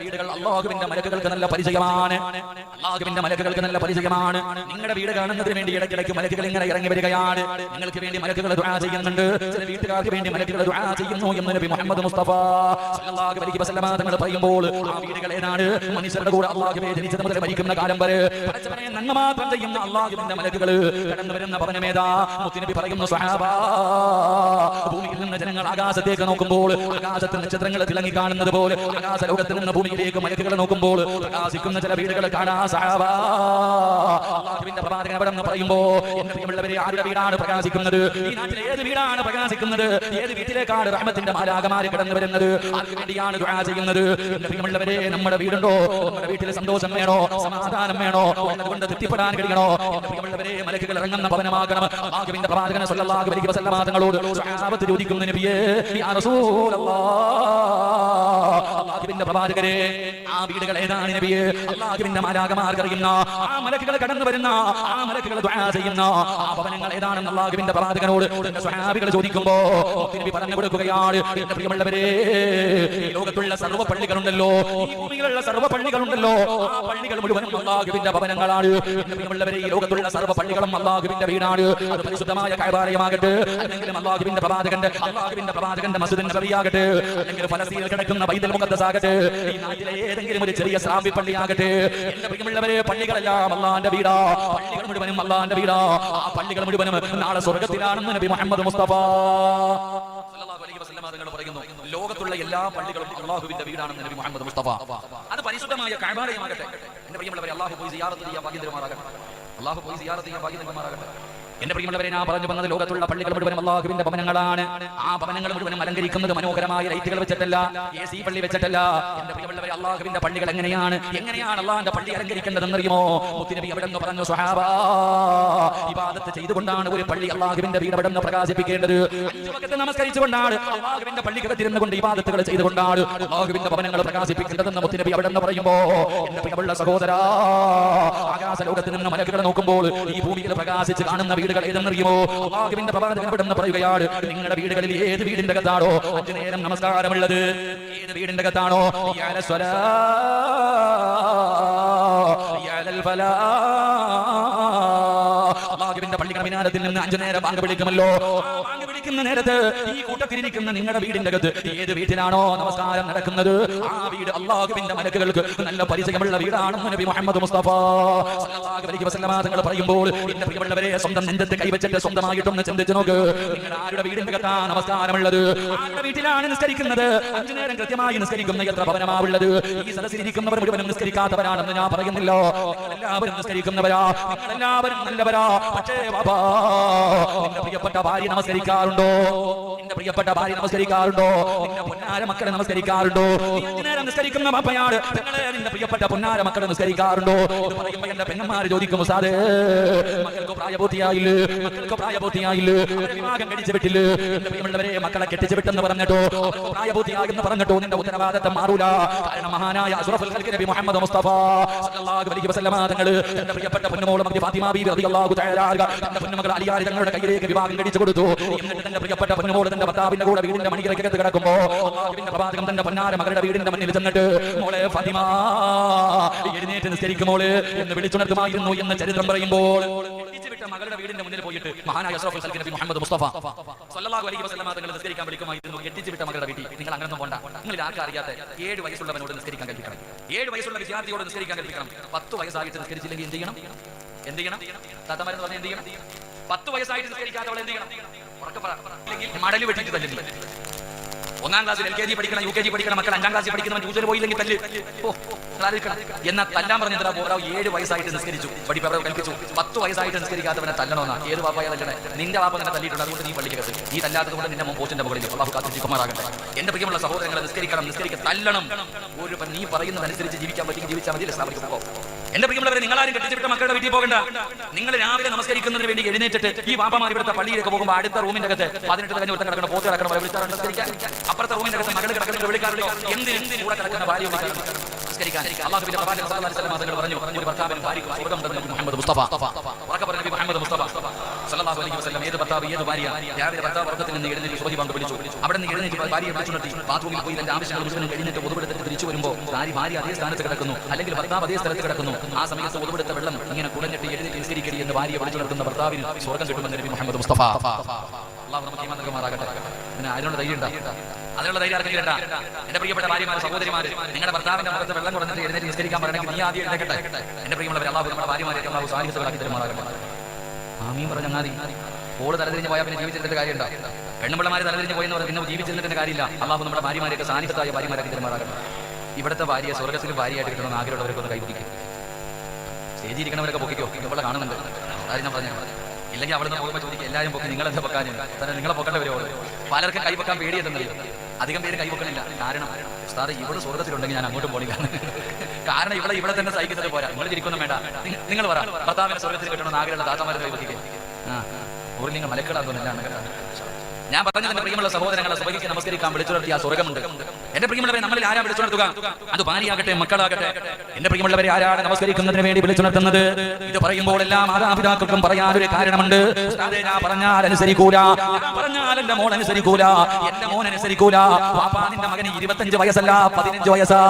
വീടുകൾ അള്ളാഹുവിന്റെ മലക്കുകൾക്ക് നല്ല പരിചയമാണ്. അള്ളാഹുവിന്റെ മലക്കുകൾക്ക് നല്ല പരിചയമാണ്. നിങ്ങളുടെ വീട് കാണുന്നതിന് വേണ്ടി ഇടയ്ക്കിടയ്ക്ക് മലക്കുകൾ ഇങ്ങനെ ഇറങ്ങി വരികയാണ്. നിങ്ങൾക്ക് വേണ്ടി മലക്കുകൾ ദുആ ചെയ്യുന്നുണ്ട്. ചില വീട്ടുകാർക്ക് വേണ്ടി മലക്കുകൾ ദുആ ചെയ്യുന്നു എന്ന് നബി മുഹമ്മദ് മുസ്തഫ സല്ലല്ലാഹു അലൈഹി വസല്ലമ തങ്ങൾ പറയുമ്പോൾ ആ വീടുകൾ മനുഷ്യരുടെ കൂടെ അള്ളാഹുവെ ജനിച്ചത് മുതൽ മരിക്കുന്ന കാലം വരെ പടച്ചവനെ നന്മ മാത്രം ചെയ്യുന്ന അള്ളാഹുവിന്റെ മലക്കുകൾ കടന്നു വരുന്ന ഭവനമേതാ മുത്തുനബി പറയുന്നു സ്വഹാബ ഭൂമിയിൽ നിന്ന് ജനങ്ങൾ ആകാശത്തേക്ക് നോക്കുമ്പോൾ ആകാശത്ത് നക്ഷത്രങ്ങൾ തിളങ്ങി കാണുന്നത് പോലെ ആകാശ ലോകത്തിൽ നിന്ന് ഭൂമിയിലേക്ക് മലക്കുകൾ നോക്കുമ്പോൾ പ്രകാശിക്കുന്ന ചില വീടുകൾ കാണാ സഹാബ. അള്ളാഹുവിന്റെ പ്രവാചകൻ അവിടെ നിന്ന് പറയുമ്പോ എന്റെ പ്രിയമുള്ളവരെ ആരുടെ വീടാണ് പ്രകാശിക്കുന്നത്? ഈ നാട്ടിലെ ഏത് വീടാണ് പ്രകാശിക്കുന്നത്? ഏത് വീട്ടിലേക്കാണ് റഹ്മത്തിന്റെ മാലാകമാര് കടന്നു വരുന്നത്? അതിനുവേണ്ടിയാണ് ദുആ ചെയ്യുന്നത്. എന്റെ നമ്മുടെ വീടുണ്ടോ? നമ്മുടെ വീട്ടിൽ സന്തോഷം വേണോ? സമാധാനം വേണോ? അതുകൊണ്ട് തൃപ്തിപ്പെടാൻ കഴിയണോ? എന്റെ മലക്കുകൾ ഇറങ്ങുന്ന ഭവനമാകണം. അള്ളാഹുവിന്റെ പ്രവാചകൻ സല്ലല്ലാഹു അലൈഹി വസല്ലം തങ്ങളോട് സഹാബത്ത് ചോദിക്കുന്നു നബിയേ യാ റസൂലല്ലാഹ് അള്ളാഹുവിന്റെ പ്രവാചകരെ ആ വീടുകൾ ഏതാണ് നബിയെ? അള്ളാഹുവിന്റെ മാലാകമാർക്ക് അറിയുന്ന ആ മലക്കുകൾ കടന്നു വരുന്ന ആ മലക്കുകൾ ദുആ ചെയ്യുന്ന ആ ഭവനങ്ങൾ ഏതാണെന്ന് അള്ളാഹുവിന്റെ പ്രവാചകനോട് സ്വഹാബികൾ ചോദിക്കുമ്പോ നബി പറഞ്ഞു കൊടുക്കുകയാണ്. എന്റെ പ്രിയമുള്ളവരെ ലോകത്തുള്ള സർവ പള്ളികളുണ്ടല്ലോ ഭൂമിയിലുള്ള സർവ പള്ളികളുണ്ടല്ലോ ആ പള്ളികൾ മുഴുവനും അള്ളാഹുവിന്റെ ഭവനങ്ങളാണ്. പ്രിയമുള്ളവരെ ഈ ലോകത്തുള്ള സർവ പള്ളികളും അള്ളാഹുവിന്റെ വീടാണ്. അത് പരിശുദ്ധമായ കൈവാലയമാകട്ടെ അല്ലെങ്കിൽ അള്ളാഹുവിന്റെ പ്രവാചകന്റെ അള്ളാഹുവിന്റെ പ്രവാചകന്റെ മസ്ജിദിന്റെ നബിയാകട്ടെ അല്ലെങ്കിൽ ഫലസ്തീനിൽ കിടക്കുന്ന ബൈതൽ മുഖത്തസാകട്ടെ നാട്ടിലെ ഏതെങ്കിലും ഒരു ചെറിയ സ്ലാബി പള്ളിയാകട്ടെ. എന്റെ പ്രിയമുള്ളവരെ പള്ളികളെല്ലാം അള്ളാന്റെ വീടാ. പള്ളികൾ മുഴുവനും അള്ളാന്റെ വീടാ. ആ പള്ളികൾ മുഴുവനും നാളെ സ്വർഗത്തിലാണെന്ന് നബി മുഹമ്മദ് മുസ്തഫ പറയുന്നു. ലോകത്തുള്ള എല്ലാ പള്ളികളും അള്ളാഹുവിന്റെ വീടാണെന്ന് നബി മുഹമ്മദ് മുസ്തഫ. അത് പരിശുദ്ധമായ കഅബാലയമാകട്ടെ എന്റെ പ്രിയമുള്ളവരെ അള്ളാഹു പോയി സിയാറത്ത് ചെയ്യാൻ ഭാഗ്യം തരുമാറാകട്ടെ അള്ളാഹു പോയി സിയാറത്ത് ചെയ്യാൻ ഭാഗ്യം എന്റെ പ്രിയമുള്ളവരെ ഞാൻ പറഞ്ഞു വന്നത് ലോകത്തുള്ള പള്ളികൾ മുഴുവനും അള്ളാഹുവിന്റെ ഭവനങ്ങളാണ്. ആ ഭവനങ്ങൾ മുഴുവനും അലങ്കരിക്കുന്നത് മനോഹരമായ ലൈറ്റുകൾ വെച്ചിട്ടല്ല എ സി പള്ളി വെച്ചിട്ടല്ല. എന്റെ പ്രിയമുള്ളവരെ അള്ളാഹുവിന്റെ പള്ളികൾ എങ്ങനെയാണ്? എങ്ങനെയാണ് അള്ളാഹിന്റെ പള്ളി അലങ്കരിക്കേണ്ടതെന്നറിയുമോ? മുത്തിനബി അവിടെ നിന്ന് പറഞ്ഞു സ്വഹാബ ഇബാദത്ത് ചെയ്തുകൊണ്ടാണ് ഒരു പള്ളി അള്ളാഹുവിന്റെ വീട് അവിടെ നിന്ന് പ്രകാശിപ്പിക്കേണ്ടത് നമസ്കരിച്ചുകൊണ്ടാണ് അള്ളാഹുവിന്റെ പള്ളിക്കകത്തിരുന്നു കൊണ്ട് ഇബാദത്തുകൾ ചെയ്തുകൊണ്ടാണ് അള്ളാഹുവിന്റെ ഭവനങ്ങൾ പ്രകാശിപ്പിക്കേണ്ടതെന്ന് മുത്തിനബി അവിടെ നിന്ന് പറയുമ്പോ എന്റെ പ്രിയമുള്ള സഹോദര ആകാശ ലോകത്ത് നിന്ന് മലക്കുകൾ നോക്കുമ്പോൾ ഈ ഭൂമിയിൽ പ്രകാശിച്ച് കാണുന്ന വീടുകൾ ഏതെന്നറിയുമോ? നിന്ന് പറയുകയാണ് നിങ്ങളുടെ വീടുകളിൽ ഏത് വീടിന്റെ അകത്താണോ അഞ്ചു നേരം നമസ്കാരമുള്ളത്. ഏത് വീടിന്റെ ഫലാ. അള്ളാഹുവിന്റെ പള്ളിക്കട മിനാരത്തിൽ നിന്ന് അഞ്ചു നേരം ബാങ്ക് വിളിക്കുമല്ലോ. വിളിക്കുന്ന നേരത്ത് ഈ കൂട്ടത്തിലിരിക്കുന്ന നിങ്ങളുടെ വീടിന്റെ അകത്ത് ഏത് വീട്ടിലാണോ നമസ്കാരം നടക്കുന്നത്? ആ വീട് അള്ളാഹുവിന്റെ മലക്കുകൾക്ക് നല്ല പരിചയമുള്ള വീടാണെന്ന് നബി മുഹമ്മദ് മുസ്തഫ തങ്ങൾ പറയുമ്പോൾ എന്റെ പ്രിയമുള്ളവരെ സ്വന്തം നെഞ്ചത്ത് കൈവച്ചിട്ട് സ്വന്തമായിട്ടൊന്ന് ചിന്തിച്ചു നോക്ക്. നിങ്ങൾ ആരുടെ വീടിന്റെ അകത്താ നമസ്കാരമുള്ളത്? ആരുടെ വീട്ടിലാണ് നിസ്കരിക്കുന്നത്? അഞ്ചു നേരം കൃത്യമായി നിസ്കരിക്കുന്ന എത്ര ഭവനമാവുള്ളത്? ഈ സദസ്സിലിരിക്കുന്നവർ മുഴുവനും നിസ്കരിക്കാത്തവരാണെന്ന് ഞാൻ പറയുന്നില്ല. എല്ലാവരും നിസ്കരിക്കുന്നവരാ. എല്ലാവരും നല്ലവരാ. പക്ഷേ പ്രിയപ്പെട്ട ഭാര്യ നമസ്കരിക്കാറുണ്ടോ. നിന്റെ പ്രിയപ്പെട്ട ഭാര്യ നമസ്കരിക്കാറുണ്ടോ? നിന്റെ പൊന്നാര മക്കളെ നമസ്കരിക്കാറുണ്ടോ? നമസ്കരിക്കുന്ന പപ്പയാണ് പെങ്ങളെ നിന്റെ പ്രിയപ്പെട്ട പൊന്നാര മക്കളെ നമസ്കരിക്കാറുണ്ടോ? പറയുമ്പോ എന്റെ പെങ്ങന്മാര് ചോദിക്കും സാധേ മക്കൾക്ക് പ്രായപൂർത്തിയായില്ല? മക്കൾക്ക് പ്രായപൂർത്തിയായില്ല? വിവാഹം കഴിച്ചു വിട്ടില്ല? പ്രിയമുള്ളവരെ മക്കളെ കെട്ടിച്ചു വിട്ടെന്ന് പറഞ്ഞിട്ടോ? പ്രായപൂർത്തിയാകുന്ന പറഞ്ഞിട്ടോ? നിന്റെ ഉത്തരവാദിത്തം മാറൂല. കാരണം മഹാനായ അഷ്റഫുൽ ഖൽഖ് നബി മുഹമ്മദ് മുസ്തഫ സല്ലല്ലാഹു അലൈഹി വസല്ലമ തങ്ങൾ തന്റെ പ്രിയപ്പെട്ട പൊന്നുമോൾ മതി ഫാത്തിമ ബീബി റളിയല്ലാഹു തആല തന്റെ പൊന്നുമകൾ അലിയാരി തങ്ങളുടെ കയ്യിലേക്ക് വിവാഹം കഴിച്ചു കൊടുത്തു. എന്നിട്ട് തന്റെ പ്രിയപ്പെട്ട പൊന്നുമോൾ തന്റെ ഭർത്താവിന്റെ കൂടെ വീടിന്റെ മണികരക്കകത്ത് കിടക്കുമ്പോ അള്ളാഹുവിന്റെ തന്റെ പൊന്നാര മകളുടെ വീടിന്റെ മുന്നിൽ ചെന്നിട്ട് മോളെ ഫാത്തിമ എഴുന്നേറ്റ് നിസ്കരിക്കുമോൾ എന്ന് വിളിച്ചുണർത്തുമായിരുന്നു എന്ന് ചരിത്രം പറയുമ്പോൾ മകളുടെ മുന്നിൽ പോയിട്ട് മഹാനായ നബി മുഹമ്മദ് മുസ്തഫ അലൈഹി നിസ്കരിക്കാൻ വിളിക്കുമായിരുന്നു. വിട്ട നിങ്ങൾ പോണ്ട. നിങ്ങൾ ഏഴ് വയസ്സുള്ളവനോട് നിസ്കരിക്കാൻ ഏഴ് വയസ്സുള്ള വിദ്യാർത്ഥിയോട് നിസ്കരിക്കാൻ നിസ്കരിച്ചില്ലെങ്കിൽ എന്ത് ചെയ്യണം? എന്ത് പറഞ്ഞാൽ എന്ത് ചെയ്യണം? പത്ത് വയസ്സായിട്ട് നിസ്കരിക്കാത്തവൾ എന്ത് ചെയ്യണം? മടൽ വെട്ടിട്ട് തല്ലില്ല ഒന്നാം ക്ലാസ്സിൽ എൽ കെ ജി പഠിക്കണം യു കെ ജി പഠിക്കണം മക്കൾ അഞ്ചാം ക്ലാസ്സിൽ പഠിക്കുന്നവൻ ട്യൂഷന് പോയില്ലെങ്കിൽ തല്ല്. എന്നാ തല്ലാൻ പറഞ്ഞ പോരാ ഏഴ് വയസ്സായിട്ട് നിസ്കരിച്ചു. പഠിപ്പവരെ കൽപ്പിച്ചു. പത്ത് വയസ്സായിട്ട് നിസ്കരിക്കാത്തവനെ തല്ലണമെന്നാണ് ഏത് വാപ്പായ തല്ലണേ. നിന്റെ വാപ്പ തന്നെ തല്ലിയിട്ടുണ്ട്. അതുകൊണ്ട് നീ പള്ളിക്കകത്ത് നീ തല്ലാത്തത് കൊണ്ട് നിന്റെ പോസ്റ്റിന്റെ മുകളിൽ അള്ളാഹു കാത്തിരിക്കുമാറാകട്ടെ എന്റെ പ്രിയമുള്ള സഹോദരങ്ങളെ നിസ്കരിക്കണം നിസ്കരിക്കണം തല്ലണം. ഒരു നീ പറയുന്നതനുസരിച്ച് ജീവിക്കാൻ പറ്റി ജീവിച്ചാൽ മതി. സ്ഥാപിക്കുമ്പോൾ എന്റെ പ്രിയമുള്ളവരെ നിങ്ങൾ ആരും കെട്ടിച്ചിട്ട് മക്കളുടെ വീട്ടിൽ പോകണ്ട. നിങ്ങൾ രാവിലെ നമസ്കരിക്കുന്നതിന് വേണ്ടി എഴുന്നേറ്റിട്ട് ഈ വാപ്പമാർ ഇവിടുത്തെ പള്ളിയിലേക്ക് പോകുമ്പോൾ അടുത്ത റൂമിന്റെ അകത്ത് പതിനെട്ട് കഴിഞ്ഞ് ഒരുത്തൻ കിടക്കണം പോത്ത് കിടക്കണം വിളിച്ചാൽ നമസ്കരിക്കാൻ അപ്പുറത്തെ റൂമിന്റെ അകത്ത് മകൾ കിടക്കുന്ന വിളിക്കാറുണ്ടോ. എന്ത് കൂടെ കിടക്കുന്ന ഭാര്യ നമസ്കരിക്കാൻ. അലൈഹി വസല്ലം പറഞ്ഞു ഒരു തന്നു മുഹമ്മദ് മുസ്തഫ. പറഞ്ഞു മുഹമ്മദ് മുസ്തഫ. അലൈഹി വസല്ലം ഏത് ഭർത്താവ് ഏത് ഭാര്യ രാവിലെ ഭർത്താവ് നിന്ന് എഴുന്നേറ്റ് സുബഹി പങ്ക് വിളിച്ചു അവിടെ നിന്ന് എഴുന്നേറ്റ് ഭാര്യയെ വിളിച്ചു നിർത്തി പോയി തന്റെ ആവശ്യങ്ങൾ മുഴുവനും കഴിഞ്ഞിട്ട് ഒതുവെടുത്തിട്ട് വരുമ്പോൾ ഭാര്യ ഭാര്യ അതേ സ്ഥാനത്ത് കിടക്കുന്നു. അല്ലെങ്കിൽ ഭർത്താവ് അതേ സ്ഥലത്ത് കിടക്കുന്നു. ആ സമയത്ത് ഒതുവെടുത്ത വെള്ളം ഇങ്ങനെ കുടഞ്ഞിട്ട് എഴുന്നേറ്റ് നിസ്കരിക്കടി എന്ന് ഭാര്യ വിളിച്ചു നടത്തുന്ന ഭർത്താവിന് സ്വർഗം കിട്ടുമെന്ന് നബി മുഹമ്മദ് മുസ്തഫ. അള്ളാഹു നമുക്ക് ഈമാൻ നൽകുമാറാകട്ടെ പിന്നെ അതിനുള്ള ധൈര്യം ഉണ്ടാ? അതിനുള്ള ധൈര്യം ആർക്കെങ്കിലും ഉണ്ടാ? എന്റെ പ്രിയപ്പെട്ട ഭാര്യമാര് സഹോദരിമാര് നിങ്ങളുടെ ഭർത്താവിന്റെ മുഖത്ത് വെള്ളം കുറഞ്ഞിട്ട് എഴുന്നേറ്റ് നിസ്കരിക്കാൻ പറയണമെങ്കിൽ നീ ആദ്യം എഴുന്നേക്കട്ടെ. എന്റെ പ്രിയമുള്ളവർ അള്ളാഹു നമ്മുടെ ഭാര്യമാരെ അള്ളാഹു സാഹിത്യങ്ങളാക്കി തരുമാറാകട്ടെ. ആമീൻ പറഞ്ഞ നാദി കോൾ തലതിരിഞ്ഞ് പോയാൽ പിന്നെ ജീവിച്ചിരുന്നിട്ട് കാര്യമുണ്ടോ? പെണ്ണുപിള്ളമാര് തലതിരിഞ്ഞ് പോയെന്ന് പറഞ്ഞാൽ പിന്നെ ജീവിച്ചിരുന്നിട്ട് കാര്യമില്ല. അള്ളാഹു നമ്മുടെ ഭാര്യമാരെയൊക്കെ സാന്നിധ്യത്തായ ഭാര്യമാരൊക്കെ തിരുമാറാകണം ഇവിടുത്തെ ഭാര്യ സ്വർഗത്തിൽ ഭാര്യയായിട്ട് കിട്ടണമെന്ന് ആഗ്രഹമുള്ളവരൊക്കെ ഒന്ന് കൈപിടിക്കും സ്റ്റേജിൽ ഇരിക്കണവരൊക്കെ പൊക്കിക്കോ? ഇവിടെ കാണുന്നുണ്ട്. കാര്യം ഞാൻ പറഞ്ഞു ഇല്ലെങ്കിൽ അവിടെ നിന്ന് പോകുമ്പോൾ ചോദിക്കും എല്ലാവരും പൊക്കി നിങ്ങളെന്താ പൊക്കാനും തന്നെ നിങ്ങളെ പൊക്കേണ്ട പലർക്കും കൈവെക്കാൻ പേടിയെന്നറിയോ അധികം പേര് കൈവക്കണില്ല. കാരണം ഉസ്താദ് ഇവിടെ സ്വർഗത്തിലുണ്ടെങ്കിൽ ഞാൻ അങ്ങോട്ട് പോണില്ല. കാരണം ഇവിടെ ഇവിടെ തന്നെ സഹിക്കുന്നത് പോരാ. നിങ്ങൾ തിരിക്കൊന്നും വേണ്ട. നിങ്ങൾ പറ. ഭർത്താവിനെ സ്വർഗത്തിൽ കിട്ടണമെന്ന് ആഗ്രഹമുള്ള താത്താമാരെ കൈവക്കില്ലേ ആ ഒരു നിങ്ങൾ മലക്കടാകുന്നില്ലാണ് കേട്ടോ ഞാൻ പറഞ്ഞത് എന്റെ പ്രിയമുള്ള സഹോദരങ്ങളെ സഭയ്ക്ക് നമസ്കരിക്കാൻ വിളിച്ചു നടത്തിയ ആ സ്വർഗമുണ്ട്. എന്റെ പ്രിയമുള്ളവരെ നമ്മളിൽ ആരാ വിളിച്ചു നടത്തുക അത് ഭാര്യയാകട്ടെ മക്കളാകട്ടെ. എന്റെ പ്രിയമുള്ളവരെ ആരാണ് നമസ്കരിക്കുന്നതിന് വേണ്ടി വിളിച്ചു നടത്തുന്നത് ഇത് പറയുമ്പോൾ എല്ലാ മാതാപിതാക്കൾക്കും പറയാനൊരു കാരണമുണ്ട്. പറഞ്ഞാൽ പറഞ്ഞാൽ എന്റെ മോൻ അനുസരിക്കൂല. എന്റെ മോൻ അനുസരിക്കൂല. മകന് ഇരുപത്തഞ്ച് വയസ്സല്ല പതിനഞ്ച് വയസ്സാ.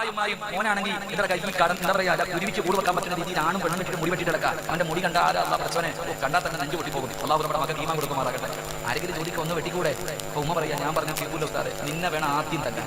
പാപ്പായുമായും മോനാണെങ്കിൽ ഇത്ര കൈ കടം എന്താ പറയാ ഒരുമിച്ച് കൂട് വെക്കാൻ പറ്റുന്ന രീതിയിൽ ആണും പെണ്ണും ഇട്ടിട്ട് മുടി വെട്ടിട്ട് അവന്റെ മുടി കണ്ട ആരാ അല്ലാ പ്രശ്നം കണ്ടാൽ തന്നെ നെഞ്ചു പൊട്ടിപ്പോകും അള്ളാഹു നമ്മുടെ മകൻ ഈമാൻ കൊടുക്കുമാറാകട്ടെ. ആരെങ്കിലും ജോലിക്ക് ഒന്ന് വെട്ടിക്കൂടെ? ഉമ്മ പറയാ ഞാൻ പറഞ്ഞ കേൾക്കൂല ഉസ്താദെ നിന്നെ വേണം ആദ്യം തന്നെ.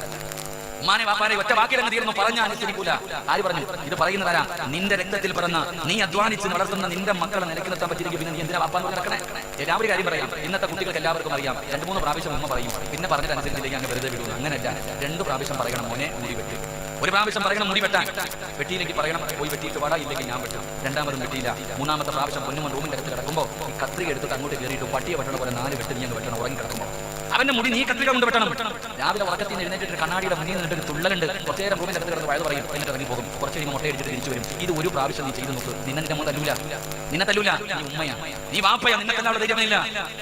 ഉമ്മാനെ വാപ്പാനെ ഒറ്റ വാക്കിലങ്ങ് തീർന്നു പറഞ്ഞ അനുസരിക്കൂല ആര് പറഞ്ഞു? ഇത് പറയുന്നതാരാ നിന്റെ രക്തത്തിൽ പിറന്ന നീ അധ്വാനിച്ച് വളർത്തുന്ന നിന്റെ മക്കളെ നിലക്കിലെത്താൻ പറ്റിയിരിക്കും. പിന്നെ നീ എന്തിനാ വാപ്പാന്ന് നടക്കണേ? എല്ലാവരും കാര്യം പറയാം. ഇന്നത്തെ കുട്ടികൾക്ക് എല്ലാവർക്കും അറിയാം. രണ്ട് മൂന്ന് പ്രാവശ്യം ഉമ്മ പറയും. പിന്നെ പറഞ്ഞിട്ട് അനുസരിച്ചില്ലെങ്കിൽ അങ്ങ് വെറുതെ വിടുന്നു. അങ്ങനെയല്ല. രണ്ട് പ്രാവശ്യം പറയണം. മോനെ മുടി വെട്ടി. ഒരു പ്രാവശ്യം പറയണം മുടി വെട്ടാൻ. വെട്ടിയിലേക്ക് പറയണം പോയി വെട്ടിയിട്ട് വാടാ ഇല്ലെങ്കിൽ ഞാൻ വെട്ടും. രണ്ടാമതും വെട്ടിയില്ല. മൂന്നാമത്തെ പ്രാവശ്യം പൊന്നുമൻ റൂമിന്റെ അടുത്ത് കിടക്കുമ്പോൾ ഈ കത്രിക എടുത്തിട്ട് അങ്ങോട്ട് കയറിയിട്ട് പട്ടിയെ വെട്ടണ പോലെ നാല് വെട്ടി അങ്ങ് വെട്ടണം ഉറങ്ങി കിടക്കുമ്പോൾ അവന്റെ മുടി നീ കത്രിക കൊണ്ട് വെട്ടണം. രാവിലെ ഉറക്കത്തിൽ എഴുന്നേറ്റ് കണ്ണാടിയുടെ മുന്നിൽ നിന്നിട്ട് തുള്ളലുണ്ട്. കുറച്ച് നേരം അടുത്ത് കിടന്ന് വയത് പറയും. എന്നിട്ട് ഇറങ്ങി പോകും. കുറച്ച് കഴിയുമ്പോൾ മുട്ട അടിച്ചിട്ട് തിരിച്ചു വരും. ഇത് ഒരു പ്രാവശ്യം നീ ചെയ്തു നോക്ക്. നിന്നെ മോൻ തല്ലൂല. നിന്നെ തല്ലൂല. നീ ഉമ്മയാ. നീ വാപ്പയാ. നിന്നെ അവിടെ ധൈര്യമില്ല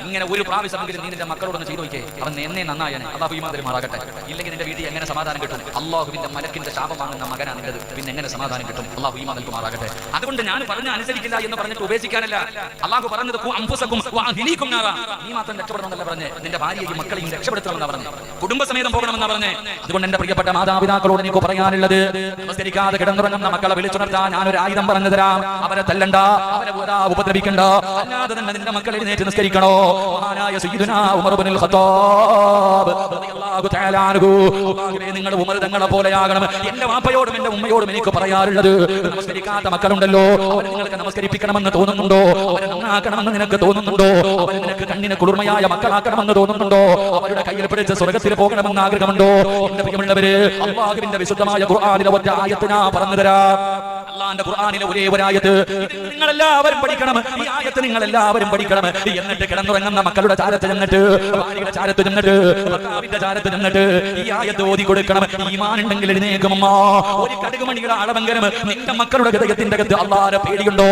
ഇങ്ങനെ ഒരു പ്രാവശ്യമെങ്കിലും നീ നിന്റെ മക്കളോടൊന്ന് ചെയ്തു നോക്കിയേ. അവൻ എന്നെ നന്നായാണ് അള്ളാഹു ഈ മാതിരി മാറാകട്ടെ. ഇല്ലെങ്കിൽ നിന്റെ വീട്ടിൽ എങ്ങനെ സമാധാനം കിട്ടും? അള്ളാഹുവിന്റെ മലക്കിന്റെ ശാപം വാങ്ങുന്ന മകനാണ് പിന്നെ എങ്ങനെ സമാധാനം കിട്ടും? അള്ളാഹു ഈ മാതിരി മാറാകട്ടെ. അതുകൊണ്ട് ഞാൻ പറഞ്ഞ അനുസരിക്കില്ല എന്ന് പറഞ്ഞിട്ട് ഉപേക്ഷിക്കാനല്ല. അള്ളാഹു പറഞ്ഞത് "ഖു വഅഹ്ലീകും നാറാ." നീ മാത്രം രക്ഷപ്പെടണമെന്നല്ല പറഞ്ഞ്. നിന്റെ ഭാര്യയും മക്കളെയും രക്ഷപ്പെടുത്തണമെന്നാ പറഞ്ഞ്. കുടുംബസമേതം പോകണമെന്ന് പറഞ്ഞ്. അതുകൊണ്ട് എന്റെ പ്രിയപ്പെട്ട മാതാപിതാക്കളോട് എനിക്ക് പറയാനുള്ളത് നമസ്കരിക്കാതെ കിടന്നുറങ്ങുന്ന മക്കളെ വിളിച്ചുണർത്താൻ ഞാനൊരു ആയുധം പറഞ്ഞു തരാം. അവരെ തല്ലണ്ട അവരെ ഉപദ്ര- ഉപദ്രവിക്കണ്ട. അല്ലാതെ തന്നെ നിന്റെ മക്കളെ എഴുന്നേറ്റ് നിസ്കരിക്കണോ? മഹാനായ സയ്യിദുനാ ഉമർ ഇബ്നുൽ ഖത്താബ് റളിയല്ലാഹു നിങ്ങൾ ഉമർ തങ്ങളെ പോലെയാകണം. എന്റെ വാപ്പയോടും എന്റെ ഉമ്മയോടും എനിക്ക് പറയാറുള്ളത് നമസ്കരിക്കാത്ത മക്കളുണ്ടല്ലോ. അവരെ നിങ്ങൾക്ക് നമസ്കരിപ്പിക്കണമെന്ന് തോന്നുന്നുണ്ടോ? അവരെ നന്നാക്കണമെന്ന് നിനക്ക് തോന്നുന്നുണ്ടോ? അവരെ നിനക്ക് കണ്ണിന് കുളിർമയായ മക്കളാക്കണമെന്ന് തോന്നുന്നുണ്ടോ? അവരുടെ കയ്യിൽ പിടിച്ച് സ്വർഗത്തിൽ പോകണമെന്ന് ആഗ്രഹമുണ്ടോ? എന്റെ പ്രിയമുള്ളവര് അള്ളാഹുവിന്റെ വിശുദ്ധമായ ഖുർആനിലെ ഒറ്റ ആയത്ത് ഞാൻ പറഞ്ഞു തരാം. അള്ളാന്റെ ഖുർആനിലെ ഒരേ ആയത്ത് നിങ്ങൾ എല്ലാവരും പഠിക്കണം. ഈ ആയത്ത് നിങ്ങൾ എല്ലാവരും പഠിക്കണം. എന്നിട്ട് കിടന്നുറങ്ങുന്ന മക്കളുടെ ചാരത്ത് ചെന്നിട്ട് ഭാര്യയുടെ ചാരത്ത് ചെന്നിട്ട് ഭർത്താവിന്റെ ചാരത്ത് ചെന്നിട്ട് ഈ ആയത്ത് ഓതി കൊടുക്കണം. ഈമാനുണ്ടെങ്കിൽ എഴുന്നേക്കുമമ്മ ഒരു കടുകുമണിയുടെ അളവെങ്കിലും നിന്റെ മക്കളുടെ ഹൃദയത്തിന്റെ അകത്ത് അള്ളാരെ പേടിയുണ്ടോ?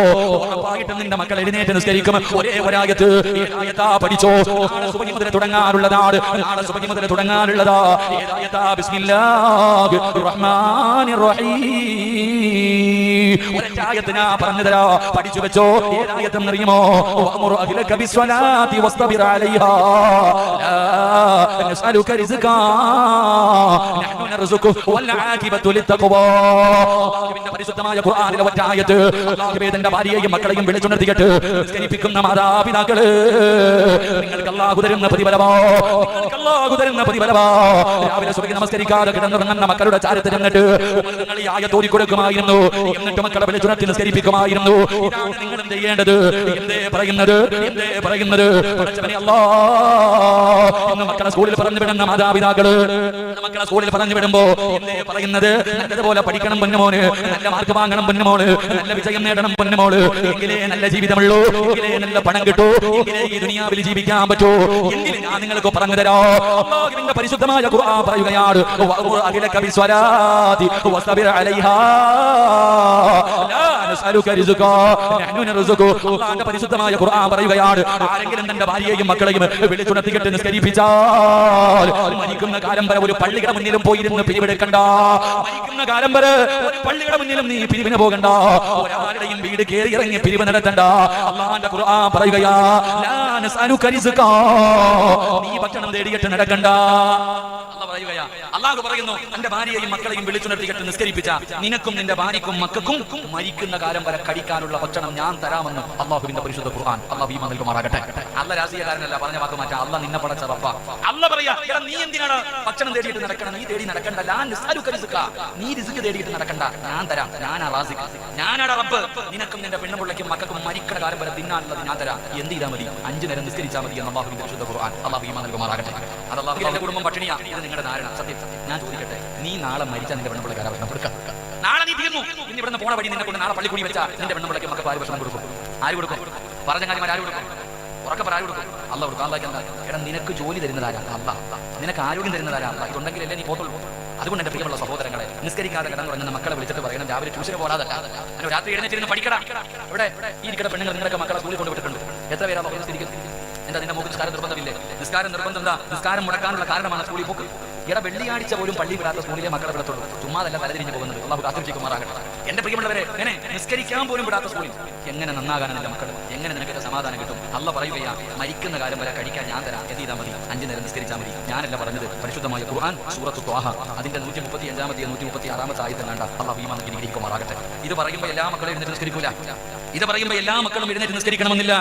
ഉറപ്പായിട്ടും നിന്റെ മക്കൾ എഴുന്നേറ്റ് നിസ്കരിക്കും. ഒരേ ആയത്താ പഠിച്ചോ. നാളെ സുബഹി തരാ. പഠിച്ചു വെച്ചോ. ഏതായത്തെന്ന് അറിയുമോ വഅമുർ അഹ്ലക ബിസ്വലാത്തി വസ്തബിർ അലൈഹാ. ലാ നസ്അലുക റിസ്കാ നഹ്നു നർസുഖു വൽ ആഖിബത്തു ലിത്തഖ്വാ. പരിശുദ്ധമായ ഖുർആനിലെ മക്കളെയും വിളിച്ചുണർത്തിയിട്ട് നിസ്കരിപ്പിക്കുന്ന മാതാപിതാക്കൾ നിങ്ങൾക്ക് പ്രതിഫലമോ? നിങ്ങൾക്ക് പ്രതിഫലമോ? രാവിലെ സുബഹി നമസ്കരിക്കാതെ കിടന്നുറങ്ങുന്ന മക്കളുടെ ചാരത്ത് ചെന്നിട്ട് നിങ്ങൾ ഈ ആയത്ത് ഓതി കൊടുക്കുമായിരുന്നു. എന്നിട്ട് മക്കളെ വിളിച്ചുണർത്തി നിസ്കരിപ്പിക്കുമായിരുന്നു. നിങ്ങൾ എന്ത് ചെയ്യേണ്ടത്? എന്തേ പറയുന്നത്? എന്തേ പറയുന്നത്? ഇന്ന് മക്കളെ സ്കൂളിൽ പറഞ്ഞു വിടുന്ന മാതാപിതാക്കൾ മക്കളെ സ്കൂളിൽ പറഞ്ഞു വിടുമ്പോ എന്തേ പറയുന്നത്? നല്ലതുപോലെ പഠിക്കണം പൊന്നുമോന് നല്ല മാർക്ക് വാങ്ങണം പൊന്നുമോൾ നല്ല വിജയം നേടണം പൊന്നുമോൾ എങ്കിലേ നല്ല ജീവിതമുള്ളൂ. എങ്കിലേ നല്ല പണം കിട്ടൂ. എങ്കിലേ ഈ ദുനിയാവിൽ ജീവിക്കാൻ പറ്റൂ. എങ്കിലും ഞാൻ നിങ്ങൾക്ക് പറഞ്ഞു തരാം. പരിശുദ്ധമായ ഖുർആൻ പറയുകയാണ്. വഅമുർ അഹ്ലക ബിസ്വലാത്തി വസ്തബിർ അലൈഹാ. ലാ നസ്അലുക റിസ്ഖാ നഹ്നു നർസുഖു. അല്ലാഹുവിന്റെ പരിശുദ്ധമായ ഖുർആൻ പറയുകയാണ്. ആരെങ്കിലും തന്റെ ഭാര്യയെയും മക്കളെയും വിളിച്ചുണർത്തിക്കിട്ട് നിസ്കരിപ്പിച്ചാൽ മരിക്കുന്ന കാലം വരെ ഒരു പള്ളിയുടെ മുന്നിലും പോയിരുന്ന് പിരിവെടുക്കണ്ട. മരിക്കുന്ന കാലം വരെ ഒരു പള്ളിയുടെ മുന്നിലും നീ പിരിവിന് പോകണ്ട. ഒരാളുടെയും വീട് കയറി ഇറങ്ങി പിരിവ് നടത്തണ്ട. അള്ളാന്റെ ഖുർആൻ പറയുകയാ ലാ നസ്അലുക റിസ്ഖാ. നീ ഭക്ഷണം തേടിയിട്ട് നടക്കണ്ട. പറയുകയാ അള്ളാഹു പറയുന്നു തന്റെ ഭാര്യയെയും മക്കളെയും വിളിച്ചുണർത്തിയിട്ട് നിസ്കരിപ്പിച്ച നിനക്കും നിന്റെ ഭാര്യക്കും മക്കൾക്കും മരിക്കുന്ന കാലം വരെ കഴിക്കാനുള്ള ഭക്ഷണം ഞാൻ തരാമെന്ന് അള്ളാഹുവിന്റെ പരിശുദ്ധ ഖുർആൻ. അള്ളാഹു ഈമാൻ നൽകുമാറാകട്ടെ അല്ല രാഷ്ട്രീയക്കാരനല്ല പറഞ്ഞ വാക്ക് മാറ്റാ. അല്ല നിന്നെ പടച്ച റബ്ബ. അല്ല പറയാ നീ എന്തിനാണ് ഭക്ഷണം തേടിയിട്ട് നടക്കണം? നീ തേടി നടക്കണ്ട. ലാൻ. നീ റിസ്ക് തേടിയിട്ട് നടക്കണ്ട. ഞാൻ തരാം. ഞാനാ റാസിഖ്. ഞാനാടാ റബ്ബ്. നിനക്കും നിന്റെ പെണ്ണുപിള്ളയ്ക്കും മക്കൾക്കും മരിക്കണ കാലം വരെ തിന്നാനുള്ളത് ഞാൻ തരാം. എന്ത് ചെയ്താൽ മതി? അഞ്ചു നേരം നിസ്കരിച്ചാൽ മതി എന്ന് അള്ളാഹുവിന്റെ പരിശുദ്ധ ഖുർആൻ. അള്ളാഹു ഈമാൻ നൽകുമാറാകട്ടെ അത് അള്ളാഹു കുടുംബം പട്ടിണിയാ ഇത് നിങ്ങളുടെ ധാരണ. സത്യം. ഞാൻ ചോദിക്കട്ടെ നീ നാളെ മരിച്ചാൽ നിന്റെ ആരാ ഭക്ഷണം കൊടുക്കാം? നാളെ നീ തീർന്നു. ഇനി ഇവിടുന്ന് പോണ വഴി നിന്നെ കൊണ്ട് നാളെ പള്ളിക്കൂടി വെച്ചാൽ നിന്റെ പെണ്ണുപിള്ളയ്ക്ക് മക്കൾക്ക് ആര് ഭക്ഷണം കൊടുക്കും? ആര് കൊടുക്കും? പറഞ്ഞ കാര്യമാർ ആര് കൊടുക്കും? ഉറക്കെ പറ ആര് കൊടുക്കും? അല്ല കൊടുക്കും. അല്ല എന്താ? എടാ നിനക്ക് ജോലി തരുന്നതാരാ അല്ല. നിനക്ക് ആരോഗ്യം തരുന്നതാരാ അല്ല. ഇതുണ്ടെങ്കിലല്ലേ നീ പോത്തുള്ളൂ. അതുകൊണ്ട് എന്റെ പ്രിയമുള്ള സഹോദരങ്ങളെ നിസ്കരിക്കാതെ കിടന്നുറങ്ങുന്ന മക്കളെ വിളിച്ചിട്ട് പറയണം. രാവിലെ ട്യൂഷന് പോകാതല്ല അങ്ങനെ രാത്രി എഴുന്നേറ്റിരുന്ന് പഠിക്കണം ഇവിടെ ഈ ഇരിക്കുന്ന പെണ്ണുങ്ങൾ നിങ്ങളൊക്കെ മക്കളെ സ്കൂളിൽ കൊണ്ടുവിട്ടിട്ടുണ്ട് എത്ര പേരാ നിസ്കരിക്കുന്നത് എന്താ നിന്റെ മുഖം നിസ്കാരം നിർബന്ധമില്ലേ? നിസ്കാരം നിർബന്ധം എന്താ? നിസ്കാരം മുടക്കാനുള്ള കാരണമാണ് സ്കൂളിൽ പോക്ക്. ഇവിടെ വെള്ളിയാഴ്ച പോലും പള്ളി വിടാത്ത സ്കൂളിലെ മക്കളെ വിടത്തുള്ളൂ ചുമ്മാതല്ല തലതിരിഞ്ഞ് പോകുന്നത്. അള്ളാഹു കാത്തിരിക്കുമാറാകട്ടെ എന്റെ പ്രിയമുള്ളവരെ എങ്ങനെ നിസ്കരിക്കാൻ പോലും വിടാത്ത സ്കൂളിൽ. എങ്ങനെ നന്നാകാൻ എന്റെ മക്കൾ എങ്ങനെ നിനക്ക് സമാധാനം കിട്ടും? അല്ല പറയുകയാ മരിക്കുന്ന കാലം വരെ കഴിക്കാൻ ഞാൻ തരാം. എന്ത് ചെയ്താൽ മതി? അഞ്ചു നേരം നിസ്കരിച്ചാൽ മതി. ഞാനല്ല പറഞ്ഞത് പരിശുദ്ധമായ ഖുർആൻ സൂറത്ത് ത്വാഹ. അതിന്റെ നൂറ്റി മുപ്പത്തി അഞ്ചാമത്തെ നൂറ്റി മുപ്പത്തി ആറാമത്തെ ആയത്തിൽ കണ്ട അള്ളാഹു ഈ മന്ത്രി ഇരിക്കുമാറാകട്ടെ ഇത് പറയുമ്പോൾ എല്ലാ മക്കളും എഴുന്നേറ്റ് നിസ്കരിക്കൂല. ഇത് പറയുമ്പോൾ എല്ലാ മക്കളും എഴുന്നേറ്റ് നിസ്കരിക്കണമെന്നില്ല.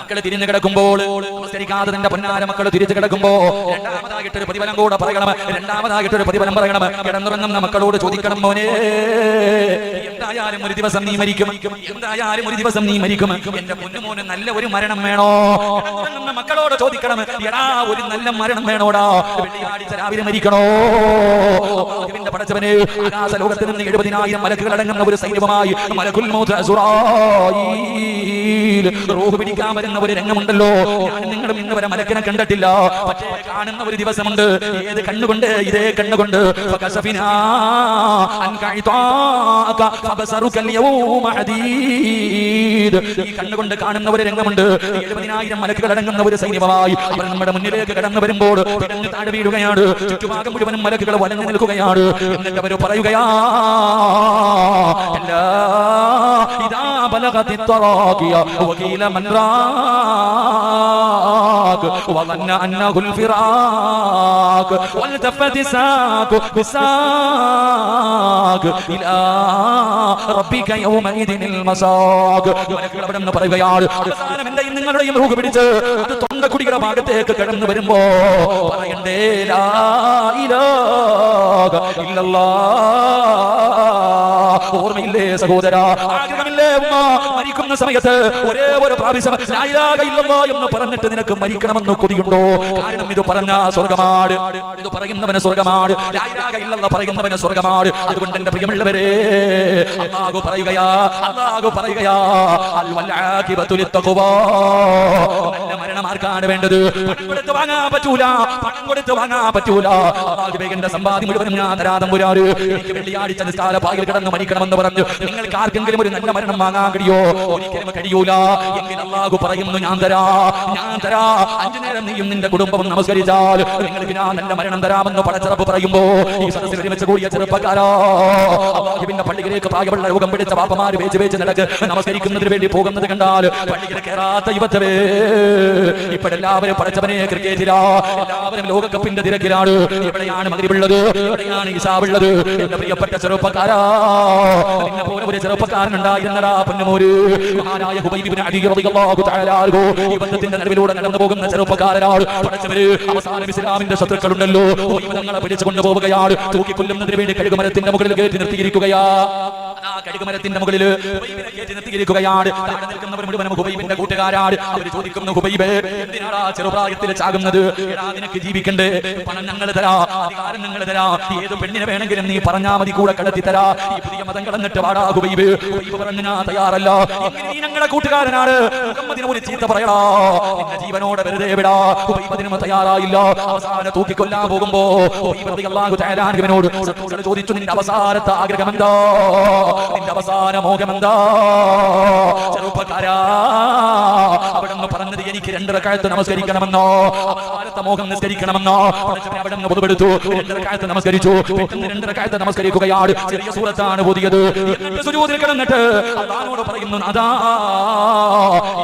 മക്കൾ തിരിഞ്ഞു കിടക്കുമ്പോൾ നിസ്കരിക്കാതെ നിന്റെ പൊന്നാര മക്കൾ തിരിച്ചു കിടക്കുമ്പോൾ രണ്ടാമതായിട്ട് ഒരു പ്രതിഫലം കൂടെ പറയണം. രണ്ടാമതായിട്ട് ഒരു പ്രതിഫലം പറയണം. കിടന്നുറങ്ങുന്ന മക്കളോട് ചോദിക്കണം മോനെ എന്തായാലും ഒരു ദിവസം നീ മരിക്കും. എന്തായാലും ഒരു ദിവസം നീ മരിക്കും. എന്റെ പൊന്നുമോന് നല്ല ഒരു മരണം വേണോ? മക്കളോട് ചോദിക്കണം. എടാ ഒരു നല്ല മരണം വേണോടാ? വെള്ളിയാഴ്ച രാവിലെ മരിക്കണോ? അള്ളാഹുവിന്റെ പടച്ചവന് ആകാശ ലോകത്ത് നിന്ന് എഴുപതിനായിരം മലക്കുകൾ അടങ്ങുന്ന ഒരു സൈന്യമായി മലക്കുൽ റോഹ് പിടിക്കാൻ വരുന്ന ഒരു രംഗമുണ്ടല്ലോ. നിങ്ങളും ഇന്ന് വരെ മലക്കിനെ കണ്ടിട്ടില്ല. പക്ഷേ കാണുന്ന ഒരു ദിവസമുണ്ട്. ഏത് കണ്ണുകൊണ്ട്? ഇതേ കണ്ണുകൊണ്ട്. ഈ കണ്ണുകൊണ്ട് കാണുന്ന ഒരു രംഗമുണ്ട്. എഴുപതിനായിരം മലക്കുകൾ അടങ്ങുന്ന ഒരു സൈന്യമായി അവർ നമ്മുടെ മുന്നിലേക്ക് കടന്നു വരുമ്പോൾ താഴെ വീഴുകയാണ്. ചുറ്റുഭാഗം മുഴുവനും മലക്കുകൾ വലഞ്ഞു നിൽക്കുകയാണ്. എന്നിട്ട് അവർ അല്ലാ ഇദാ ബലഗതി ത്വറാഖിയ വകീല മൻറാ وظن أنه الفراق والتفت الساق بالساق إلى ربك يومئذ المساق മലക്കുകൾ അവിടെ നിന്ന് പറയുകയാണ് അവസാനം എന്റെയും നിങ്ങളുടെയും റൂഹ് പിടിച്ച് അത് തൊണ്ടക്കുടിയുടെ ഭാഗത്തേക്ക് കടന്നു വരുമ്പോ പറയണ്ടേ ലാ ഇലാഹ ഇല്ലല്ലാഹ് ഓർമ്മയില്ലേ സഹോദര? ആഗ്രഹമില്ലേ ഉമ്മ? മരിക്കുന്ന സമയത്ത് ഒരേ ഒരു പ്രാവശ്യം ലാ എന്ന് പറഞ്ഞിട്ട് നിനക്ക് മരിക്കണമെന്ന് കൊതിയുണ്ടോ? കാരണം ഇത് പറഞ്ഞ സ്വർഗമാട് ഇത് പറയുന്നവന് സ്വർഗമാട് ഇല്ലെന്ന് പറയുന്നവന് സ്വർഗമാട് അതുകൊണ്ട് എന്റെ പ്രിയമുള്ളവരെ അല്ലാഹു പറയുകയാ അല്ലാഹു പറയുകയാ നല്ല മരണം ആർക്കാണ് വേണ്ടത് കൊടുത്ത് വാങ്ങാൻ പറ്റൂല. പണം കൊടുത്ത് വാങ്ങാൻ പറ്റൂല. സമ്പാദ്യം മുഴുവനും ഞാൻ തരാതം പുരാറ് എനിക്ക് വെള്ളിയാഴ്ച നിസ്കാര കിടന്ന് മരിക്കണമെന്ന് പറഞ്ഞു. നിങ്ങൾക്ക് ആർക്കെങ്കിലും ഒരു നല്ല മരണം വാങ്ങാൻ കഴിയോ ഒരിക്കലും കഴിയൂല. അള്ളാഹു പറയുന്നു ഞാൻ തരാ ഞാൻ തരാ. അഞ്ചു നേരം നീയും നിന്റെ കുടുംബവും നമസ്കരിച്ചാൽ നിങ്ങൾക്ക് ഞാൻ നല്ല മരണം തരാമെന്ന് പടച്ചിറപ്പ് പറയുമ്പോ ഈ സദസ്സിൽ ഒരുമിച്ച് കൂടിയ ചെറുപ്പക്കാരാ. അള്ളാഹുവിന്റെ പള്ളിയിലേക്ക് പ്രായമുള്ള രോഗം പിടിച്ച പാപ്പമാര് വേച്ച് വേച്ച് നടക്ക്. നമസ്കരിക്കുന്നതിന് വേണ്ടി പോകുന്നത് കണ്ടാൽ പള്ളിയിൽ കയറാത്ത യുവത്തവേ ഇപ്പോഴെല്ലാവരും പഠിച്ചവനെ ക്രിക്കറ്റിലാ. എല്ലാവരും ലോകകപ്പിന്റെ തിരക്കിലാണ്. എവിടെയാണ് മകരിവുള്ളത് എവിടെയാണ് ഇസാവുള്ളത്. എന്റെ പ്രിയപ്പെട്ട ചെറുപ്പക്കാരാ. നടന്നു പോകുന്ന ഇസ്ലാമിന്റെ ശത്രുക്കളുണ്ടല്ലോ. മുകളിൽ മുകളിൽ നിർത്തിയിരിക്കുകയാണ്. മുഴുവനും ചോദിക്കുന്നു നിനക്ക് ജീവിക്കണ്ടേ? പണം ഞങ്ങൾ തരാ അധികാരം ഏത് പെണ്ണിനെ വേണമെങ്കിലും നീ പറഞ്ഞാ മതി കൂടെ കടത്തി തരാ. ഈ മതം കടന്നിട്ട് വാടാ ഹുബൈബ് ഹുബൈബ് പറഞ്ഞു ഞാൻ തയ്യാറല്ല. കൂട്ടുകാരനാണ്. വെറുതെ വിടാ. തയ്യാറായില്ല. അവസാനം തൂക്കിക്കൊല്ലാൻ പോകുമ്പോ സത്തോട് ചോദിച്ചു നിന്റെ അവസാനത്തെ ആഗ്രഹം നിന്റെ അവസാന മോഹമെന്താ? ചെറുപ്പക്കാരാ അവിടെ പറഞ്ഞത് എനിക്ക് രണ്ടര നമസ്കരിക്കണമെന്നോ അവസാനത്തെ മോഹം നിസ്കരിക്കണമെന്നോ അവിടെ നിന്ന് പൊതുവെടുത്തു. നമസ്കരിച്ചു. രണ്ടര നമസ്കരിക്കുകയാണ്. ചെറിയ സൂറത്താണ് എന്നിട്ട് സുജൂദിൽ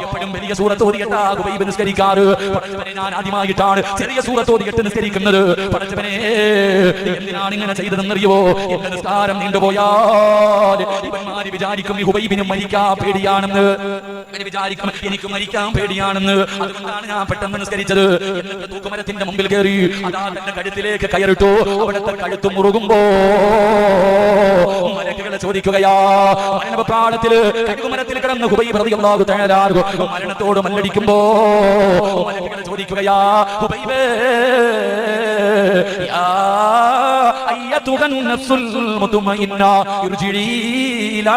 എപ്പോഴും വലിയ സൂറത്ത് ഞാൻ ആദ്യമായിട്ടാണ് ചെറിയ സൂറത്ത് നിസ്കരിക്കുന്നത്. എന്തിനാണ് ഇങ്ങനെ ചെയ്തതെന്നറിയോ എന്റെ നിസ്കാരം നീണ്ടുപോയാൽ ഇവന്മാര് വിചാരിക്കും ഈ ഹുബൈബിനും മരിക്കാ പേടിയാണെന്ന്. ഇവർ വിചാരിക്കും എനിക്ക് മരിക്കാൻ പേടിയാണെന്ന്. അതുകൊണ്ടാണ് ഞാൻ പെട്ടെന്ന് നിസ്കരിച്ചത്. തൂക്കുമരത്തിന്റെ മുമ്പിൽ കയറി അതാ തന്റെ കഴുത്തിലേക്ക് കയറിട്ടു. അവിടുത്തെ കഴുത്ത് മുറുകുമ്പോ മലക്കുകളെ ചോദിക്കുകയാ മരണപ്രാണത്തിൽ കഴുകുമരത്തിൽ കിടന്ന് ഹുബൈ തആല അൻഹു മരണത്തോട് മല്ലടിക്കുമ്പോ മലക്കുകളെ ചോദിക്കുകയാ ഹുബൈബേ യാ أيتها النفس المطمئنة ارجعي إلى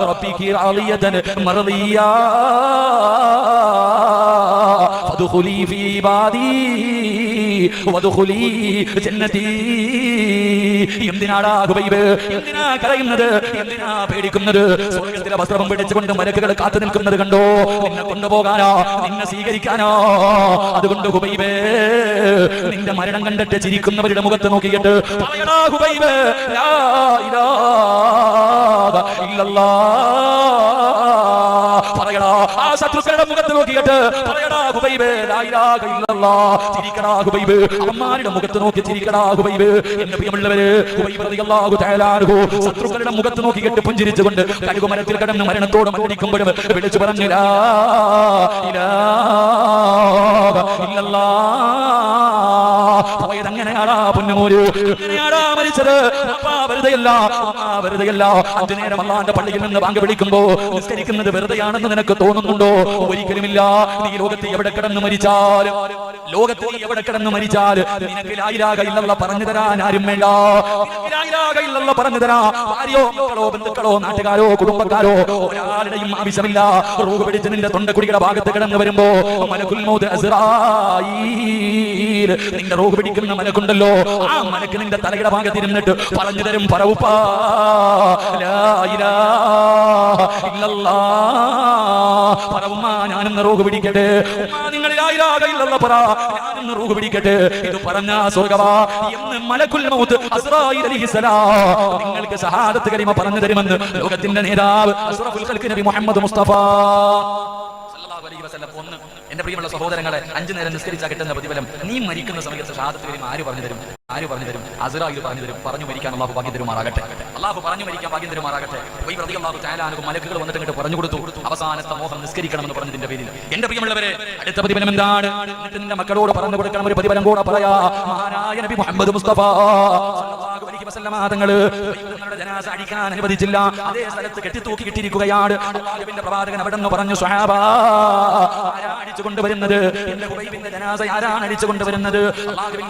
ربك راضية مرضية വദ്ഖുലി ഫീ ഇബാദി വദ്ഖുലി ജന്നതി എന്തിനാടാ ഹുബൈബ്? എന്തിനാ കരയുന്നത്? എന്തിനാ പേടിക്കുന്നത്? സ്വർഗത്തിലെ വസ്ത്രം പിടിച്ചുകൊണ്ട് മലക്കുകൾ കാത്തു നിൽക്കുന്നത് കണ്ടോ? നിന്നെ കൊണ്ടുപോകാനോ? നിന്നെ സ്വീകരിക്കാനോ? അതുകൊണ്ട് ഹുബൈബേ നിന്റെ മരണം കണ്ടിട്ട് ചിരിക്കുന്നവരുടെ മുഖത്ത് നോക്കിയിട്ട് പറയടാ ഹുബൈബേ ലാ ഇലാഹ ഇല്ലല്ലാഹ് ആ ശത്രുക്കളുടെ മുഖത്ത് നോക്കിയിട്ട് അമ്മാരുടെ മുഖത്ത് നോക്കി ഹുബൈബ് ശത്രുക്കളുടെ മുഖത്ത് നോക്കിയിട്ട് പുഞ്ചിരിച്ചുകൊണ്ട് കഴുകുമരത്തിൽ കിടന്ന് മരണത്തോട് മരണിക്കുമ്പോഴും വിളിച്ചു പറഞ്ഞില്ല അങ്ങനെയാടാ പള്ളിയിൽ നിന്ന് വാങ്ങി വിളിക്കുമ്പോ നിസ്കരിക്കുന്നത് വെറുതെയാണെന്ന് നിനക്ക് തോന്നുന്നുണ്ടോ? ഒരിക്കലുമില്ല. നീ ലോകത്ത് എവിടെ കിടന്ന് മരിച്ചാൽ ലോകത്ത് എവിടെ കിടന്ന് മരിച്ചാൽ നിനക്ക് ലായിലാക ഇല്ലല്ല പറഞ്ഞു തരാൻ ആരും വേണ്ട. ഇല്ലല്ല പറഞ്ഞു തരാ. ഭാര്യയോ മക്കളോ ബന്ധുക്കളോ നാട്ടുകാരോ കുടുംബക്കാരോ ഒരാളുടെയും ആവശ്യമില്ല. റോഗ് പിടിച്ച് നിന്റെ തൊണ്ടക്കുടിയുടെ ഭാഗത്ത് കിടന്ന് വരുമ്പോ മലക്കുൽ മൗത് നിന്റെ റോഗ് പിടിക്കുന്ന മലക്കുണ്ടല്ലോ. ആ മലക്ക് നിന്റെ തലയുടെ ഭാഗത്ത് ഇരുന്നിട്ട് പറഞ്ഞു തരും പറവുപ്പാ ലാ ഇലാഹ ഇല്ലല്ലാഹ് പിടിക്കട്ടെ. പറ. പിടിക്കട്ടെ. ഇത് മൗത്ത് നിങ്ങൾക്ക് ഷഹാദത്ത് കലിമ പറഞ്ഞു തരുമെന്ന് ലോകത്തിന്റെ നേതാവ് അസ്റഫുൽ നബി മുഹമ്മദ് മുസ്തഫ. സല്ലല്ലാഹു അലൈഹി വസല്ലം ഒന്ന് എന്റെ പ്രിയമുള്ള സഹോദരങ്ങളെ അഞ്ചു നേരം നിസ്കരിച്ചാൽ കിട്ടുന്ന പ്രതിഫലം. നീ മരിക്കുന്ന സമയത്ത് ഷഹാദത്ത് ആര് പറഞ്ഞു തരും? ആര് പറഞ്ഞു തരും? അസറായി പറഞ്ഞു തരും. പറഞ്ഞു മരിക്കാൻ അള്ളാഹു ഭാഗ്യം തരുമാറാകട്ടെ. അള്ളാഹു പറഞ്ഞു മരിക്കാൻ ഭാഗ്യം തരുമാറാകട്ടെ. ഈ പ്രതി അള്ളാഹു ചായാലും മലക്കുകൾ വന്നിട്ട് ഇങ്ങോട്ട് പറഞ്ഞു കൊടുത്തു. അവസാനത്തെ മോഹം നിസ്കരിക്കണമെന്ന് പറഞ്ഞതിന്റെ പേരിൽ. എന്റെ പ്രിയമുള്ളവരെ അടുത്ത പ്രതിഫലം എന്താണ്? നിന്റെ മക്കളോട് പറഞ്ഞു കൊടുക്കണം ഒരു പ്രതിഫലം കൂടെ പറയാ. മഹാനായ നബി മുഹമ്മദ് മുസ്തഫ തങ്ങൾ ജനാസ അടിക്കാൻ അനുവദിച്ചില്ല. അതേ സ്ഥലത്ത് കെട്ടിത്തൂക്കി കിട്ടിയിരിക്കുകയാണ് പ്രവാചകൻ അവിടെ പറഞ്ഞു സ്വഹാബ ആരാണ് അടിച്ചു കൊണ്ടുവരുന്നത് എന്റെ ജനാസ ആരാണ് അടിച്ചു കൊണ്ടുവരുന്നത്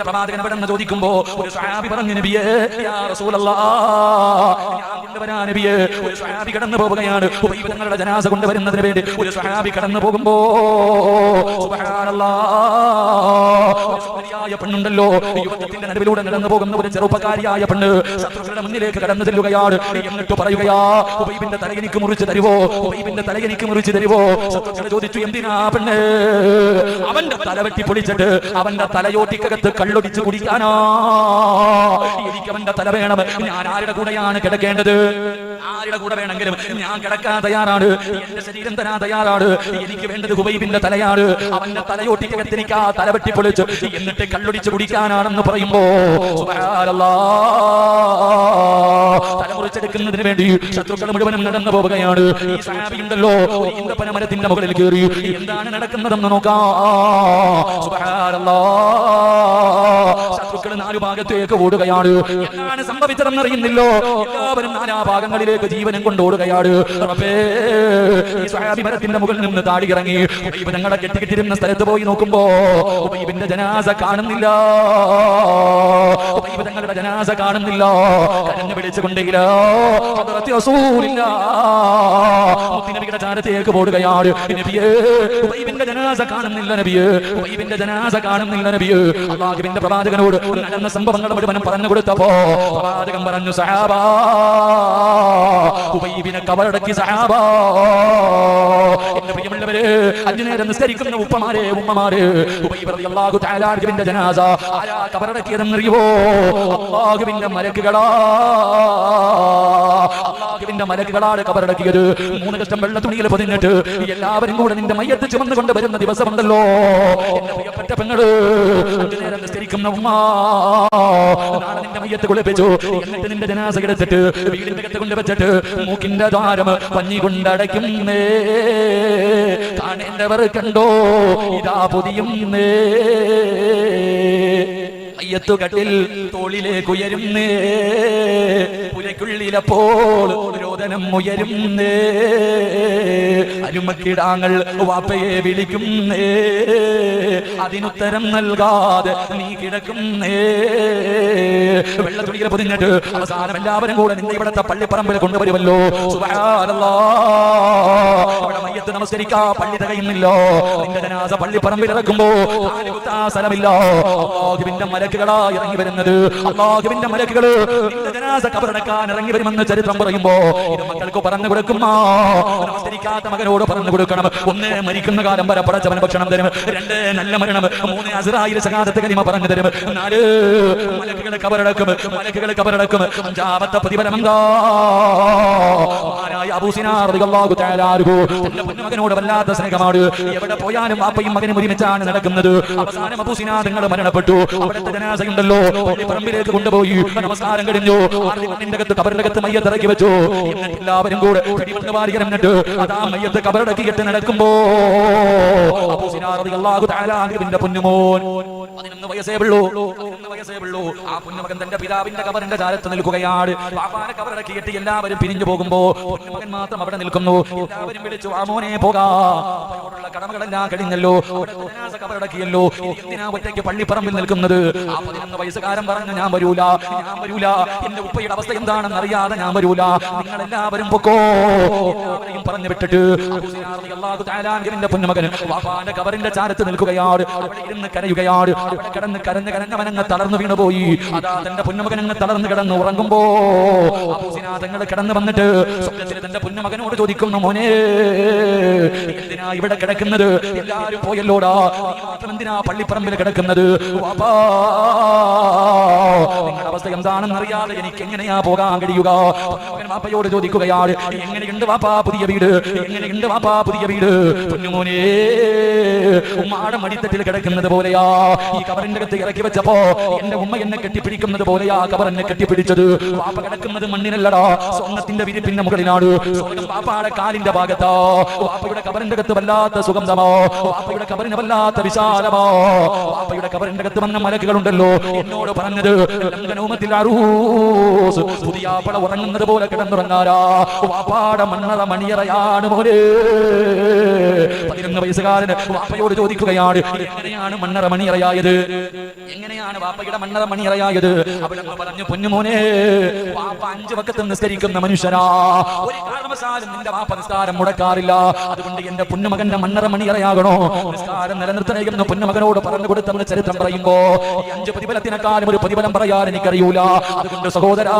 പ്രവാചകൻ അവിടെ നിന്ന് ചോദിക്കുമ്പോ ഒരു പറഞ്ഞു നബിയേ യാ റസൂലല്ലാഹ് നബിയേ. ഒരു കടന്നു പോവുകയാണ്. ജനാസ കൊണ്ടുവരുന്നതിന് വേണ്ടി ഒരു സ്വഹാബി കടന്നു പോകുമ്പോ സുബ്ഹാനല്ലാഹ് സുന്ദരിയായ പെണ്ണുണ്ടല്ലോ. യുവത്വത്തിന്റെ നടുവിലൂടെ നടന്നു പോകുന്ന ഒരു ചെറുപ്പക്കാരിയായ പെണ്ണ് ശത്രുക്കളുടെ മുന്നിലേക്ക് കടന്നു ചെല്ലുകയാണ്. എന്നിട്ട് പറയുകയാ ഉബൈബിന്റെ തലയിനിക്ക് മുറിച്ച് തരുവോ? ഉബൈബിന്റെ തലയിനിക്ക് മുറിച്ച് തരുവോ? ശത്രുക്കളെ ചോദിച്ചു എന്തിനാ പെണ്ണ്? അവന്റെ തല വെട്ടി പൊളിച്ചിട്ട് അവന്റെ തലയോട്ടിക്കകത്ത് കള്ളൊടിച്ച് കുടിക്കാനാ. എനിക്ക് അവന്റെ തല വേണം. ഞാൻ ആരുടെ കൂടെയാണ് കിടക്കേണ്ടത്? ആരുടെ കൂടെ വേണമെങ്കിലും ഞാൻ കിടക്കാൻ തയ്യാറാണ്. എന്റെ ശരീരം തരാൻ തയ്യാറാണ്. എനിക്ക് വേണ്ടത് ഹുബൈബിന്റെ തലയാണ്. അവന്റെ തലയോട്ടിക്കകത്ത് എനിക്ക് ആ തല വെട്ടിപ്പൊളിച്ചു പൊളിച്ച് എന്നിട്ട് കള്ളൊടിച്ച് കുടിക്കാനാണെന്ന് പറയുമ്പോ സുബ്ഹാനല്ലാഹ് തല മുറിച്ചെടുക്കുന്നതിന് വേണ്ടി ശത്രുക്കൾ മുഴുവനും നടന്നു പോവുകയാണ്. ഈ സഹാബിയുണ്ടല്ലോ ഈന്തപ്പന മരത്തിന്റെ മുകളിൽ കയറി എന്താണ് നടക്കുന്നതെന്ന് നോക്കാം. ശത്രുക്കൾ നാലു ഭാഗത്തേക്ക് ഓടുകയാണ്. എന്താണ് സംഭവിച്ചതെന്ന് അറിയുന്നില്ലോ? എല്ലാവരും നാലാ ഭാഗങ്ങളിലേക്ക് ജീവനം കൊണ്ട് ഓടുകയാണ്. റബ്ബേ, ഈ സ്വഹാബി മരത്തിന്റെ മുകളിൽ നിന്ന് താടി ഇറങ്ങി ഞങ്ങളെ കെട്ടിക്കിട്ടിരുന്ന സ്ഥലത്ത് പോയി നോക്കുമ്പോ ഉബൈബിന്റെ ജനാസ കാണുന്നില്ല. തങ്ങളുടെ ജനാസ കാണുന്നില്ല. കരഞ്ഞു റസൂലില്ലാ. മുത്തുനബിയുടെ ചാരത്തേക്ക് പോടുകയാണ് നബിയേ ഉബൈബിന്റെ ജനാസ കാണുന്നില്ല നബിയേ. ഉബൈബിന്റെ ജനാസ കാണുന്നില്ല നബിയേ. പ്രവാചകനോട് നടന്ന സംഭവങ്ങൾ മുഴുവനും പറഞ്ഞു കൊടുത്തപ്പോ പ്രവാചകൻ പറഞ്ഞു സഹാബാ ഉബൈബിനെ കബറടക്കി സഹാബാ എന്റെ അഞ്ചുനേരം നിസ്കരിക്കുന്ന ഉപ്പമാരെ ഉമ്മമാര്. തആല അൻഹുവിന്റെ ജനാസ ആരാ കബറടക്കിയതെന്നറിയോ അള്ളാഹുവിന്റെ മലക്കുകളാ. അള്ളാഹുവിന്റെ മലക്കുകളാണ് കബറടക്കിയത്. മൂന്ന് കഷ്ടം വെള്ള തുണിയിൽ പൊതിഞ്ഞിട്ട് എല്ലാവരും കൂടെ നിന്റെ മയ്യത്ത് ചുമന്നുകൊണ്ട് വരുന്ന ദിവസമുണ്ടല്ലോ. പ്രിയപ്പെട്ട പെങ്ങൾ നേരം നിസ്കരിക്കുന്ന ഉമ്മ നാളെ നിന്റെ മയ്യത്ത് കുളിപ്പിച്ചു. എന്നിട്ട് നിന്റെ ജനാസ എടുത്തിട്ട് വീടിന്റെ അകത്ത് കൊണ്ട് വെച്ചിട്ട് മൂക്കിന്റെ ദ്വാരം പഞ്ഞി കൊണ്ടടയ്ക്കുന്നേ. കാണേണ്ടവർ കണ്ടോ ഇതാ പൊതിയുന്നേ. അയ്യത്തുകട്ടിൽ തോളിലേക്ക് ഉയരുന്നേ. പുരയ്ക്കുള്ളിലപ്പോൾ രോദനം ഉയരുന്നേ. അരുമക്കിടാങ്ങൾ വാപ്പയെ വിളിക്കുന്നേ. അതിനുത്തരം നൽകാതെ നീ കിടക്കുന്നേ. വെള്ളത്തുണിയിൽ പൊതിഞ്ഞിട്ട് അവസാനം എല്ലാവരും കൂടെ നിന്നെ ഇവിടത്തെ പള്ളിപ്പറമ്പിൽ കൊണ്ടുവരുമല്ലോ. അവിടെ മയ്യത്ത് നമസ്കരിക്കാ പള്ളി തികയുന്നില്ലോ. നിന്റെ ജനാസ പള്ളിപ്പറമ്പിൽ ഇറക്കുമ്പോ സ്ഥലമില്ലോ. മലക്ക് മലക്കുകളാ ഇറങ്ങി വരുന്നത്. അള്ളാഹുവിന്റെ മലക്കുകൾ കബറടക്കാൻ ഇറങ്ങി വരുമെന്ന് ചരിത്രം പറയുമ്പോ മക്കൾക്ക് പറഞ്ഞു കൊടുക്കുമ്പോ നമസ്കരിക്കാത്ത മകനോട് പറഞ്ഞു കൊടുക്കണം. ഒന്നേ മരിക്കുന്ന കാലം വരെ പടച്ചവൻ ഭക്ഷണം തരും. രണ്ട് നല്ല മരണം. മൂന്ന് അസറായിൽ സകാതത്തെ കനിമ പറഞ്ഞു തരും. നാല് മലക്കുകളെ കബറടക്കും. മലക്കുകളെ കബറടക്കും. അഞ്ചാമത്തെ പ്രതിഫലം എന്താ? അബൂസിനാർ പൊന്നുമകനോട് വല്ലാത്ത സ്നേഹമാണ്. എവിടെ പോയാലും വാപ്പയും മകനും ഒരുമിച്ചാണ് നടക്കുന്നത്. അവസാനം അബൂസിനാ നിങ്ങൾ മരണപ്പെട്ടു. അവിടുത്തെ ജനാസയുണ്ടല്ലോ പറമ്പിലേക്ക് കൊണ്ടുപോയി. നമസ്കാരം കഴിഞ്ഞു. അകത്ത് കബറിനകത്ത് മയ്യത്ത് ഇറക്കി വെച്ചു. എല്ലാവരും കൂടെ എന്നിട്ട് അതാ മയ്യത്ത് നടക്കുമ്പോ. റളിയല്ലാഹു തആല അൻഹുവിന്റെ പൊന്നുമോൻ. പതിനൊന്ന് വയസ്സേ ഉള്ളൂ. വയസ്സേ ഉള്ളൂ. ആ പൊന്നുമകൻ തന്റെ പിതാവിന്റെ കബറിന്റെ ചാരത്ത് നിൽക്കുകയാണ്. പാപ്പാനെ കബറടക്കിയിട്ട് എല്ലാവരും പിരിഞ്ഞു പോകുമ്പോ പൊന്നുമകൻ മാത്രം അവിടെ നിൽക്കുന്നു. എല്ലാവരും വിളിച്ചു ആമോനെ പോകാ. കടമകളെല്ലാം കഴിഞ്ഞല്ലോ. കബറടക്കിയല്ലോ. എന്തിനാ ഒറ്റയ്ക്ക് പള്ളിപ്പറമ്പിൽ നിൽക്കുന്നത്? ആ പതിനൊന്ന് വയസ്സുകാരൻ പറഞ്ഞു ഞാൻ വരൂല ഞാൻ വരൂല. എന്റെ ഉപ്പയുടെ അവസ്ഥ എന്താണെന്ന് അറിയാതെ ഞാൻ വരൂല. നിങ്ങൾ എല്ലാവരും പൊക്കോ പറഞ്ഞു വിട്ടിട്ട് പൊന്നുമകൻ കവറിന്റെ ചാരത്ത് നിൽക്കുകയാണ് അവിടെ ഇരുന്ന് കരയുകയാണ് അവിടെ കിടന്ന് കരഞ്ഞ് കരഞ്ഞവനങ്ങ് തളർന്നു വീണുപോയി അതാ തന്റെ പൊന്നുമകൻ തളർന്ന് കിടന്ന് ഉറങ്ങുമ്പോ തങ്ങൾ കിടന്നു വന്നിട്ട് സ്വപ്നത്തിൽ തന്റെ പൊന്നുമകനോട് ചോദിക്കുന്നു മോനെ എന്തിനാ ഇവിടെ കിടക്കുന്നത്? എല്ലാരും പോയല്ലോടാ? എന്തിനാ പള്ളിപ്പറമ്പിൽ കിടക്കുന്നത്? വാപ്പാ നിങ്ങളുടെ അവസ്ഥ എന്താണെന്ന് അറിയാതെ എനിക്ക് എങ്ങനെയാ പോകാൻ കഴിയുക? വാപ്പയോട് ചോദിക്കുകയാണ് എങ്ങനെയുണ്ട് വാപ്പാ പുതിയ വീട്? എങ്ങനെയുണ്ട് വാപ്പാ പുതിയ വീട്? കുഞ്ഞുമോനെ ഉമ്മാടെ മടിത്തട്ടിൽ കിടക്കുന്നത് പോലെയാ. ഈ കവറിന്റെ അകത്ത് ഇറക്കി വെച്ചപ്പോ എന്റെ ഉമ്മ എന്നെ കെട്ടിപ്പിടിക്കുന്നത് പോലെയാ കവർ എന്നെ കെട്ടിപ്പിടിച്ചത്. വാപ്പ കിടക്കുന്നത് മണ്ണിനല്ലടാ സ്വർണത്തിന്റെ വിരിപ്പിന്റെ മുകളിലാണ്. വാപ്പാടെ കാലിന്റെ ഭാഗത്താ. വാപ്പയുടെ കവറിന്റെ അകത്ത് വല്ലാത്ത സുഗന്ധമോ. വാപ്പയുടെ കവറിന് വല്ലാത്ത വിശാലമോ. വാപ്പയുടെ കവറിന്റെ അകത്ത് വന്ന മലക്കുകളുണ്ടല്ലോ എന്നോട് പറഞ്ഞത് ലംഘനോമത്തിൽ അറൂസ്. പുതിയ പട ഉറങ്ങുന്നത് പോലെ കിടന്നുറങ്ങാരാ വാപ്പാടെ മണ്ണറ മണിയറയാണ് പോലെ പതിനൊന്ന് വയസ്സുകാരൻ വാപ്പയോട് ചോദിക്കുകയാണ് എങ്ങനെയാണ് മണ്ണറ മണിയറയായത്? എങ്ങനെയാണ് വാപ്പയുടെ മണ്ണറ മണിയറയായത്? അവിടെ പറഞ്ഞു പൊന്നുമോനെ വാപ്പ അഞ്ചു വക്കത്ത് നിസ്കരിക്കുന്ന മനുഷ്യരാ ഒരു കാരണവശാലും നിന്റെ വാപ്പ നിസ്കാരം മുടക്കാറില്ല. അതുകൊണ്ട് എന്റെ പൊന്നുമകന്റെ മണ്ണറ മണിയറയാകണോ? നിസ്കാരം നിലനിർത്തണമെന്ന് പൊന്നുമകനോട് പറഞ്ഞു കൊടുത്തവന് ചരിത്രം പറയുമ്പോ അഞ്ച് പ്രതിഫലത്തിനെക്കാളും ഒരു പ്രതിഫലം പറയാൻ എനിക്കറിയൂല. അതുകൊണ്ട് സഹോദരാ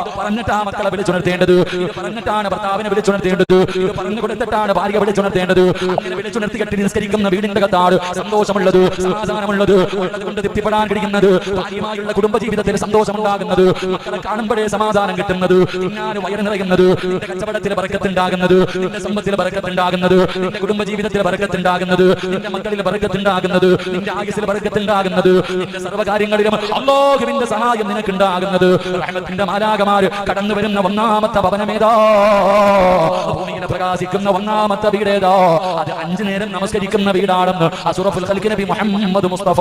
ഇത് പറഞ്ഞിട്ടാ മക്കളെ വിളിച്ചുണർത്തേണ്ടത് ഇത് പറഞ്ഞിട്ടാണ് ഭർത്താവിനെ വിളിച്ചുണർത്തേണ്ടത് ഇത് പറഞ്ഞു കൊടുത്തിട്ടാണ് ഭാര്യ വിളിച്ചുണർത്തേണ്ടത് അങ്ങനെ വിളിച്ചുണർത്തി കെട്ടി നിസ്കരിക്കുന്ന വീടിന്റെ കത്താണ് സന്തോഷമുള്ളത് സമാധാനമുള്ളത് കൊണ്ട് തൃപ്തിപ്പെടാൻ കഴിയുന്നത് ഭാര്യമായുള്ള കുടുംബജീവിതത്തിൽ സന്തോഷം സന്തോഷമുണ്ടാകുന്നത് മക്കളെ കാണുമ്പോഴേ സമാധാനം കിട്ടുന്നത് തിന്നാനും വയറ് നിറയുന്നത് കച്ചവടത്തിൽ പറക്കത്തുണ്ടാകുന്നത് നിന്റെ സമ്പത്തിൽ പറക്കത്തുണ്ടാകുന്നത് നിന്റെ കുടുംബജീവിതത്തിൽ പറക്കത്തുണ്ടാകുന്നത് നിന്റെ മക്കളിൽ പറക്കത്തുണ്ടാകുന്നത് നിന്റെ ആയുസിൽ ബറക്കത്തുണ്ടാകുന്നത് നിന്റെ സർവകാര്യങ്ങളിലും അള്ളാഹുവിന്റെ സഹായം നിനക്കുണ്ടാകുന്നത്. റഹ്മത്തിന്റെ മാലാകമാര് കടന്നു വരുന്ന ഒന്നാമത്തെ ഭവനമേതാ ഭൂമിയിലെ പ്രകാശിക്കുന്ന ഒന്നാമത്തെ വീടേതാ അത് അഞ്ചു നേരം നമസ്കരിക്കുന്ന വീടാണെന്ന് അസുറഫുൽ നബി മുഹമ്മദ് മുസ്തഫ